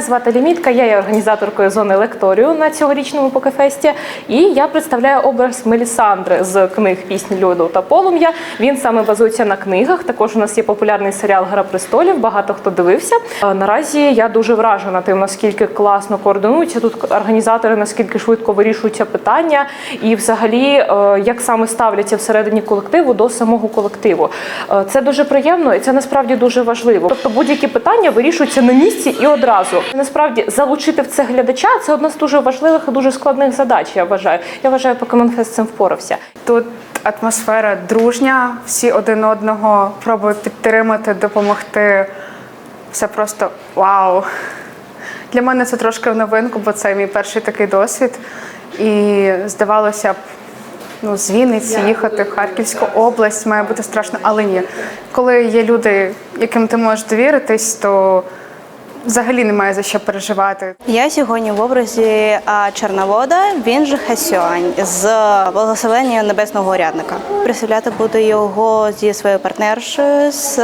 Звати Лімітка, я є організаторкою зони лекторію на цьогорічному покефесті. І я представляю образ Мелісандри з книг пісні Льоду та Полум'я. Він саме базується на книгах. Також у нас є популярний серіал Гра престолів. Багато хто дивився. Наразі я дуже вражена тим, наскільки класно координуються тут організатори, наскільки швидко вирішуються питання, і взагалі е, як саме ставляться всередині колективу до самого колективу. Е, Це дуже приємно і це насправді дуже важливо. Тобто будь-які питання вирішуються на місці і одразу. Насправді залучити в це глядача це одна з дуже важливих і дуже складних задач. Я вважаю. Я вважаю, Покемон Фест з цим впорався. Тут атмосфера дружня, всі один одного пробують підтримати, допомогти. Все просто вау. Для мене це трошки в новинку, бо це мій перший такий досвід. І здавалося б, ну, з Вінниці їхати в Харківську область має бути страшно, але ні. Коли є люди, яким ти можеш довіритись, то взагалі немає за що переживати. Я сьогодні в образі Чорновода, він же Хасюань з благословення небесного урядника. Представляти буду його зі своєю партнершою, з,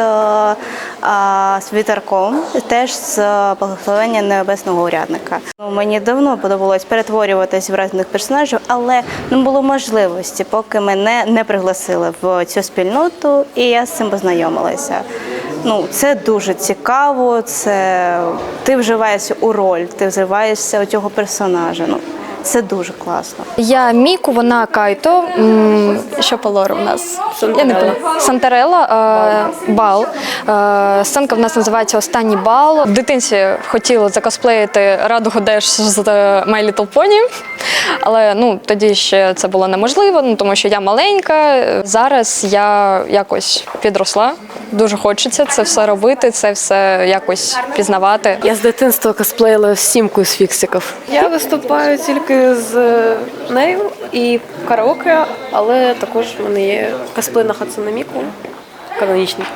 вітерком, теж з благословення небесного урядника. Ну, Мені давно подобалось перетворюватись в різних персонажів, але не було можливості, поки мене не пригласили в цю спільноту, і я з цим познайомилася. Ну, це дуже цікаво. Це ти вживаєшся у роль, ти вживаєшся у цього персонажа. Ну, це дуже класно. Я Міку, вона Кайто. М, Що по лору в нас? Я не пам'ятаю. Сантерела, е, бал. Е, Сценка в нас називається Останній бал. В дитинстві хотіла закосплеїти Радугу Деш з е, My Little Pony, але ну, тоді ще це було неможливо, ну, тому що я маленька. Зараз я якось підросла. Дуже хочеться це все робити, це все якось пізнавати. Я з дитинства косплеїла сімку з фіксиків. Я виступаю тільки з нею і караоке, але також в мене є косплей на Хацунаміку канонічний.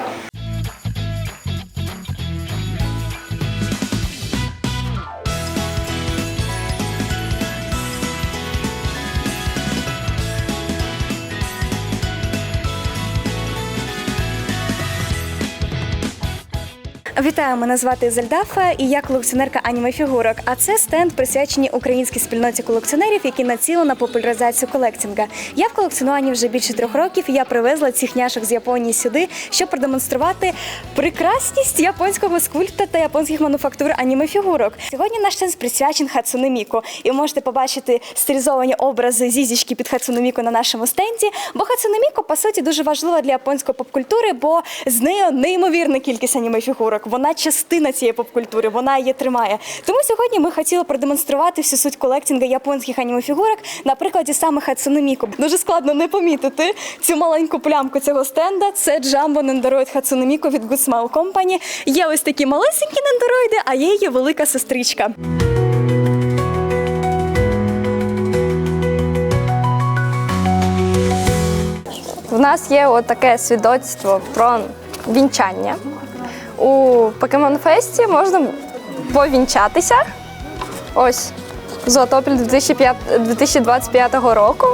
Вітаю, мене звати Зельдафа, і я колекціонерка аніме-фігурок. А це стенд присвячені українській спільноті колекціонерів, які націлені на популяризацію колектінга. Я в колекціонуванні вже більше трьох років. і Я привезла цих няшок з Японії сюди, щоб продемонструвати прекрасність японського скульпта та японських мануфактур аніме-фігурок. Сьогодні наш стенд присвячений Хацуне Міко. І можете побачити стилізовані образи зізічки під Хацуне Міко на нашому стенді. Бо Хацуне Міко, по суті, дуже важлива для японської попкультури, бо з нею неймовірна кількість аніме-фігурок. Вона частина цієї попкультури, вона її тримає. Тому сьогодні ми хотіли продемонструвати всю суть колектінга японських аніме-фігурок на прикладі саме Хацуне Міко. Дуже складно не помітити цю маленьку плямку цього стенда. Це Джамбо Нендороїд Хацуне Міко від Good Smile. Є ось такі малесенькі нендороїди, а є її велика сестричка. В нас є от таке свідоцтво про вінчання. У Покемон Фесті можна повінчатися. Ось Зоотопіль 2005 2025 року.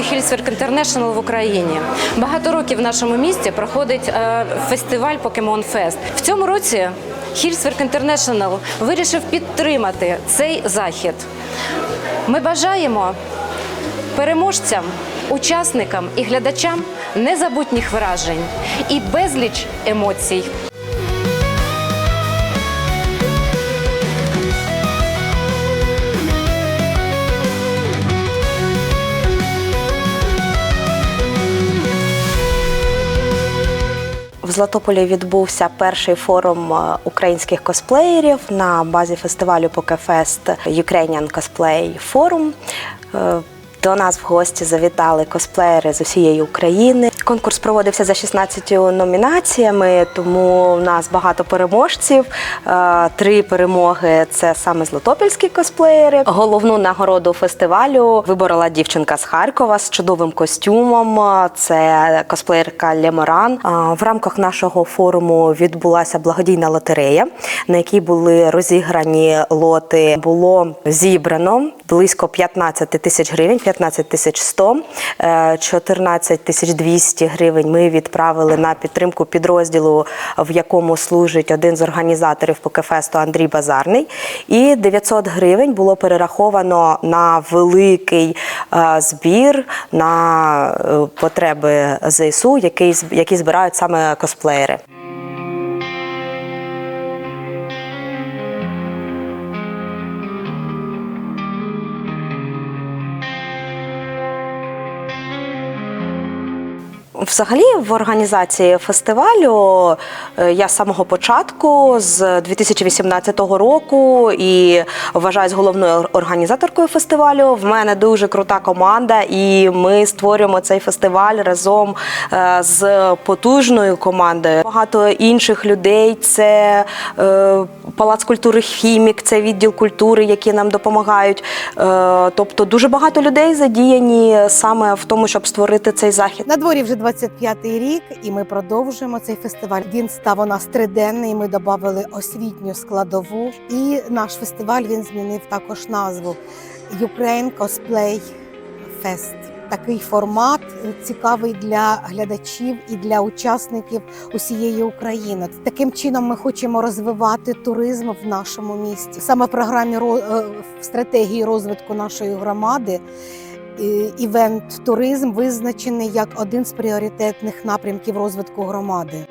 Організацію Hillswork International в Україні. Багато років в нашому місті проходить е, фестиваль Pokemon Fest. В цьому році Hillswork International вирішив підтримати цей захід. Ми бажаємо переможцям, учасникам і глядачам незабутніх вражень і безліч емоцій. Златополі відбувся перший форум е, українських косплеєрів на базі фестивалю Покефест Ukrainian Cosplay Forum. Е, До нас в гості завітали косплеєри з усієї України. Конкурс проводився за 16 номінаціями, тому у нас багато переможців. Е, Три перемоги це саме злотопільські косплеєри. Головну нагороду фестивалю виборола дівчинка з Харкова з чудовим костюмом. Це косплеєрка Леморан. Е, В рамках нашого форуму відбулася благодійна лотерея, на якій були розіграні лоти. Було зібрано близько 15 тисяч гривень, 15 тисяч 100, е, 14 тисяч 200 гривень ми відправили на підтримку підрозділу, в якому служить один з організаторів покефесту Андрій Базарний. І 900 гривень було перераховано на великий е, збір на е, потреби ЗСУ, який, які збирають саме косплеєри. Взагалі, в організації фестивалю е, я з самого початку, з 2018 року, і вважаюсь головною організаторкою фестивалю. В мене дуже крута команда, і ми створюємо цей фестиваль разом е, з потужною командою. Багато інших людей. Це е, палац культури хімік, це відділ культури, які нам допомагають. Тобто дуже багато людей задіяні саме в тому, щоб створити цей захід. На дворі вже 25-й рік, і ми продовжуємо цей фестиваль. Він став у нас триденний. Ми додали освітню складову. І наш фестиваль він змінив також назву Ukraine Cosplay Fest. Такий формат цікавий для глядачів і для учасників усієї України. Таким чином ми хочемо розвивати туризм в нашому місті. Саме в програмі ро- е, в стратегії розвитку нашої громади івент туризм визначений як один з пріоритетних напрямків розвитку громади.